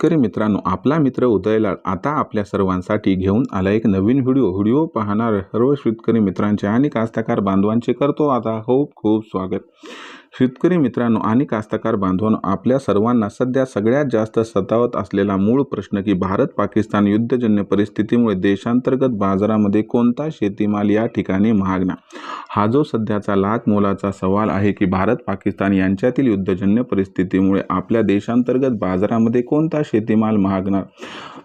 शेतकरी मित्रांनो आपला मित्र उदयलाल आता आपल्या सर्वांसाठी घेऊन आला एक नवीन व्हिडिओ. व्हिडिओ पाहणार सर्व शेतकरी मित्रांचे आणि कास्तकार बांधवांचे. करतो आता खूप खूप स्वागत. शेतकरी मित्रांनो आणि कास्तकार बांधवांनो आपल्या सर्वांना सध्या सगळ्यात जास्त सतावत असलेला मूळ प्रश्न की भारत पाकिस्तान युद्धजन्य परिस्थितीमुळे देशांतर्गत बाजारामध्ये कोणता शेतीमाल या ठिकाणी महागणार हा जो सध्याचा लाख मोलाचा सवाल आहे की भारत पाकिस्तान यांच्यातील युद्धजन्य परिस्थितीमुळे आपल्या देशांतर्गत बाजारामध्ये कोणता शेतीमाल महागणार?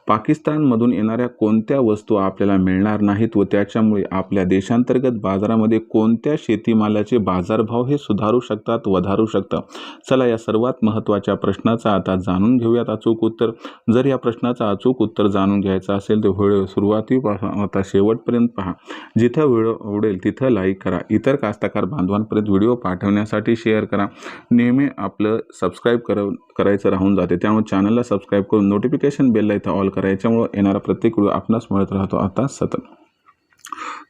पाकिस्तानमधून येणाऱ्या कोणत्या वस्तू आपल्याला मिळणार नाहीत व त्याच्यामुळे आपल्या देशांतर्गत बाजारामध्ये कोणत्या शेतीमालाचे बाजारभाव हे सुधारू शकतात वधारू शकतात चला या सर्वात महत्त्वाच्या प्रश्नाचा आता जाणून घेऊयात अचूक उत्तर. जर या प्रश्नाचा अचूक उत्तर जाणून घ्यायचं असेल तर व्हिडिओ सुरुवातीपासून आता शेवटपर्यंत पहा. जिथं व्हिडिओ आवडेल तिथं लाईक करा. इतर कास्तकार बांधवांपर्यंत व्हिडिओ पाठवण्यासाठी शेअर करा. नेहमी आपलं सबस्क्राईब कर करायचं राहून जाते. त्यामुळे चॅनलला सबस्क्राईब करून नोटिफिकेशन बेलला इथं ऑल करा. याच्यामुळं येणारा प्रत्येक व्हिडिओ आपणास मिळत राहतो आता सतत.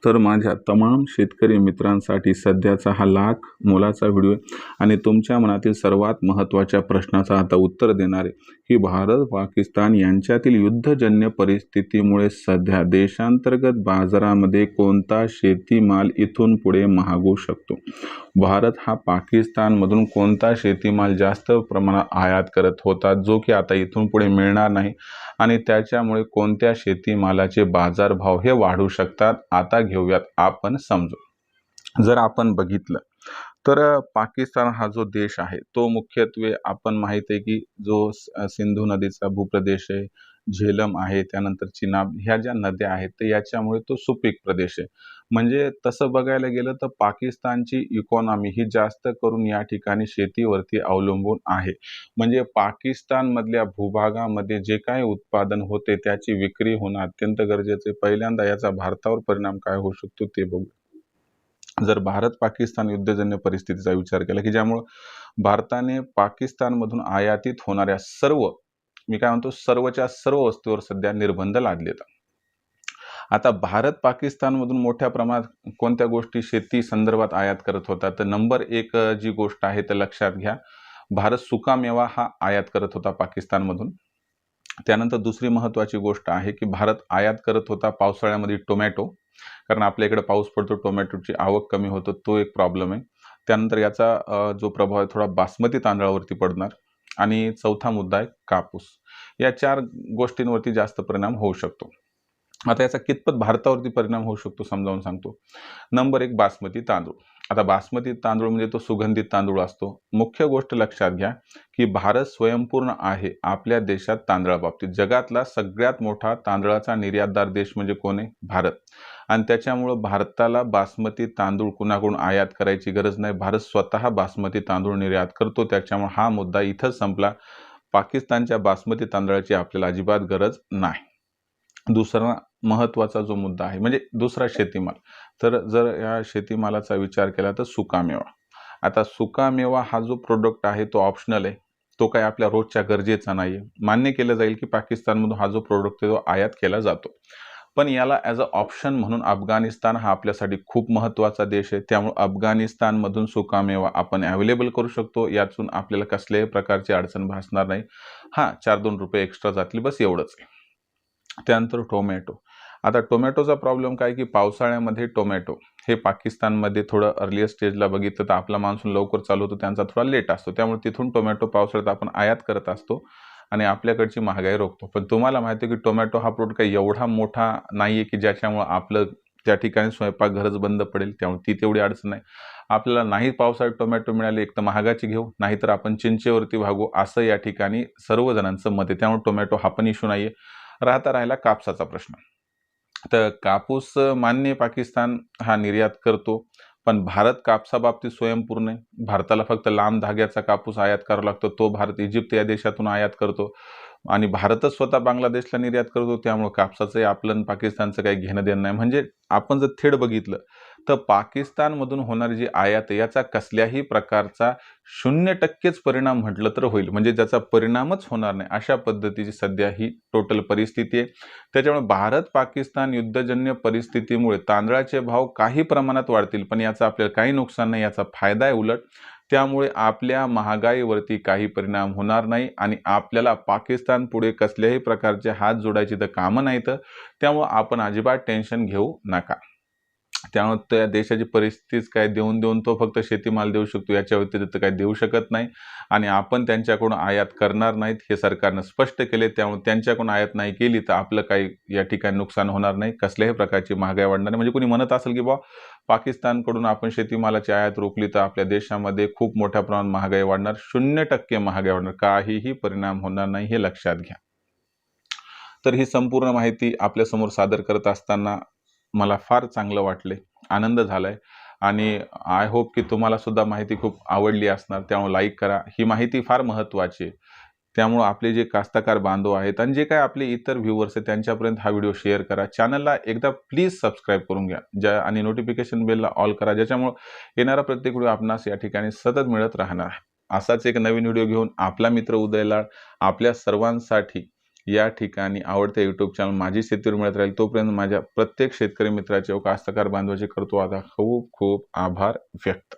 तर माझ्या तमाम शेतकरी मित्रांसाठी सध्याचा हा लाख मोलाचा व्हिडिओ आहे. आणि तुमच्या मनातील सर्वात महत्त्वाच्या प्रश्नाचा आता उत्तर देणारे की भारत पाकिस्तान यांच्यातील युद्धजन्य परिस्थितीमुळे सध्या देशांतर्गत बाजारामध्ये कोणता शेतीमाल इथून पुढे महागू शकतो? भारत हा पाकिस्तानमधून कोणता शेतीमाल जास्त प्रमाणात आयात करत होता जो की आता इथून पुढे मिळणार नाही? आणि त्याच्यामुळे कोणत्या शेतीमालाचे बाजारभाव हे वाढू शकतात आता घेऊयात आपण समजू जर आपण बघितलं तर पाकिस्तान हा जो देश आहे तो मुख्यत्वे आपण माहीत आहे की जो सिंधू नदीचा भूप्रदेश आहे झेलम आहे त्यानंतर चिनाब ह्या ज्या नद्या आहेत तर याच्यामुळे तो सुपीक प्रदेश आहे. म्हणजे तसं बघायला गेलं तर पाकिस्तानची इकॉनॉमी ही जास्त करून या ठिकाणी शेतीवरती अवलंबून आहे. म्हणजे पाकिस्तानमधल्या भूभागामध्ये जे काय उत्पादन होते त्याची विक्री होणं अत्यंत गरजेचे पहिल्यांदा याचा भारतावर परिणाम काय होऊ शकतो ते बघू. जर भारत पाकिस्तान युद्धजन्य परिस्थितीचा विचार केला की ज्यामुळं भारताने पाकिस्तानमधून आयातीत होणाऱ्या सर्व मी काय म्हणतो सर्वच्या सर्व वस्तूवर सध्या निर्बंध लादलेत. आता भारत पाकिस्तानमधून मोठ्या प्रमाणात कोणत्या गोष्टी शेती संदर्भात आयात करत होता? तर नंबर एक जी गोष्ट आहे तर लक्षात घ्या. भारत सुकामेवा हा आयात करत होता पाकिस्तानमधून. त्यानंतर दुसरी महत्त्वाची गोष्ट आहे की भारत आयात करत होता पावसाळ्यामध्ये टोमॅटो. कारण आपल्या इकडे पाऊस पडतो टोमॅटोची आवक कमी होतो तो एक प्रॉब्लेम आहे. त्यानंतर याचा जो प्रभाव आहे थोडा बासमती तांदळावरती पडणार. आणि चौथा मुद्दा आहे कापूस. या चार गोष्टींवरती जास्त परिणाम होऊ शकतो. आता याचा कितपत भारतावरती परिणाम होऊ शकतो समजावून सांगतो. नंबर एक बासमती तांदूळ. आता बासमती तांदूळ म्हणजे तो सुगंधित तांदूळ असतो. मुख्य गोष्ट लक्षात घ्या की भारत स्वयंपूर्ण आहे आपल्या देशात तांदळाबाबतीत. जगातला सगळ्यात मोठा तांदळाचा निर्यातदार देश म्हणजे कोण आहे? भारत. आणि त्याच्यामुळं भारताला बासमती तांदूळ कुणाकडून आयात करायची गरज नाही. भारत स्वतः बासमती तांदूळ निर्यात करतो. त्याच्यामुळे हा मुद्दा इथंच संपला. पाकिस्तानच्या बासमती तांदळाची आपल्याला अजिबात गरज नाही. दुसरा महत्त्वाचा जो मुद्दा आहे म्हणजे दुसरा शेतीमाल. तर जर या शेतीमालाचा विचार केला तर सुकामेवा आता सुकामेवा हा जो प्रोडक्ट आहे तो ऑप्शनल आहे. तो काय आपल्या रोजच्या गरजेचा नाही आहे मान्य केलं जाईल की पाकिस्तानमधून हा जो प्रोडक्ट आहे तो आयात केला जातो. पण याला ॲज अ ऑप्शन म्हणून अफगाणिस्तान हा आपल्यासाठी खूप महत्त्वाचा देश आहे. त्यामुळे अफगाणिस्तानमधून सुकामेवा आपण अवेलेबल करू शकतो. यातून आपल्याला कसल्याही प्रकारची अडचण भासणार नाही. हां चार दोन रुपये एक्स्ट्रा जातील. बस एवढंच आहे. त्यानंतर टोमॅटो आता टोमॅटोचा प्रॉब्लेम काय की पावसाळ्यामध्ये टोमॅटो हे पाकिस्तानमध्ये थोडं अर्लियर स्टेजला बघितलं तर आपला मान्सून लवकर चालू होतो त्यांचा थोडा लेट असतो. त्यामुळे तिथून टोमॅटो पावसाळ्यात आपण आयात करत असतो आणि आपल्याकडची महागाई रोखतो. पण तुम्हाला माहिती आहे की टोमॅटो हा प्रोडक्ट काही एवढा मोठा नाही आहे की ज्याच्यामुळं आपलं त्या ठिकाणी स्वयंपाकघरच बंद पडेल त्यामुळे ती तेवढी अडचण नाही. आपल्याला नाही पावसाळ्यात टोमॅटो मिळाले एक तर महागाची घेऊ नाहीतर आपण चिंचेवरती भागू असं या ठिकाणी सर्वजणांचं मत आहे. त्यामुळे टोमॅटो हा पण इश्यू नाही आहे राहता राहिला कापसाचा प्रश्न. तर कापूस मान्य पाकिस्तान हा निर्यात करतो. पण भारत कापसाबाबतीत स्वयंपूर्ण आहे. भारताला फक्त लांब धाग्याचा कापूस आयात करावा लागतो. तो भारत इजिप्त या देशातून आयात करतो. आणि भारतच स्वतः बांगलादेशला निर्यात करतो त्यामुळं कापसाचं आपलं आणि पाकिस्तानचं काही घेणं देणं नाही. म्हणजे आपण जर थेट बघितलं तर पाकिस्तानमधून होणारी जी आयात आहे याचा कसल्याही प्रकारचा शून्य टक्केच परिणाम म्हटलं तर होईल. म्हणजे ज्याचा परिणामच होणार नाही अशा पद्धतीची सध्या ही टोटल परिस्थिती आहे. त्याच्यामुळे भारत पाकिस्तान युद्धजन्य परिस्थितीमुळे तांदळाचे भाव काही प्रमाणात वाढतील पण याचा आपल्याला काही नुकसान नाही याचा फायदा आहे उलट. त्यामुळे आपल्या महागाईवरती काही परिणाम होणार नाही आणि आपल्याला पाकिस्तान पुढे कसल्याही प्रकारचे हात जोडायची तर कामं नाहीत. त्यामुळं आपण अजिबात टेन्शन घेऊ नका. त्यामुळे त्या देशाची परिस्थितीच काय देऊन देऊन तो फक्त शेतीमाल देऊ शकतो याच्या व्यतिरिक्त काही देऊ शकत नाही. आणि आपण त्यांच्याकडून आयात करणार नाहीत हे सरकारनं स्पष्ट केले. त्यामुळे त्यांच्याकडून आयात नाही केली तर आपलं काही या ठिकाणी नुकसान होणार नाही. कसल्याही प्रकारची महागाई वाढणार नाही. म्हणजे कोणी म्हणत असेल की बा पाकिस्तानकडून आपण शेतीमालाची आयात रोखली तर आपल्या देशामध्ये खूप मोठ्या प्रमाणात महागाई वाढणार. शून्य टक्के महागाई वाढणार. काहीही परिणाम होणार नाही हे लक्षात घ्या. तर ही संपूर्ण माहिती आपल्यासमोर सादर करत असताना मला फार चांगलं वाटले आनंद झालाय. आणि आय होप की तुम्हाला सुद्धा माहिती खूप आवडली असणार. त्यामुळे लाईक करा. ही माहिती फार महत्त्वाची आहे. त्यामुळं आपले जे कास्तकार बांधव आहेत आणि जे काय आपले इतर व्ह्यूवर्स आहेत त्यांच्यापर्यंत हा व्हिडिओ शेअर करा. चॅनलला एकदा प्लीज सबस्क्राईब करून घ्या. ज्या आणि नोटिफिकेशन बेलला ऑल करा. ज्याच्यामुळं येणारा प्रत्येक व्हिडिओ आपणास या ठिकाणी सतत मिळत राहणार असाच एक नवीन व्हिडिओ घेऊन आपला मित्र उदयलाळ आपल्या सर्वांसाठी या ठिकाणी आवडते यूट्यूब चॅनल माझी शेतीवर मिळत राहील तोपर्यंत माझ्या प्रत्येक शेतकरी मित्राचे व कास्तकार बांधवाचे करतो आता खूप खूप आभार व्यक्त.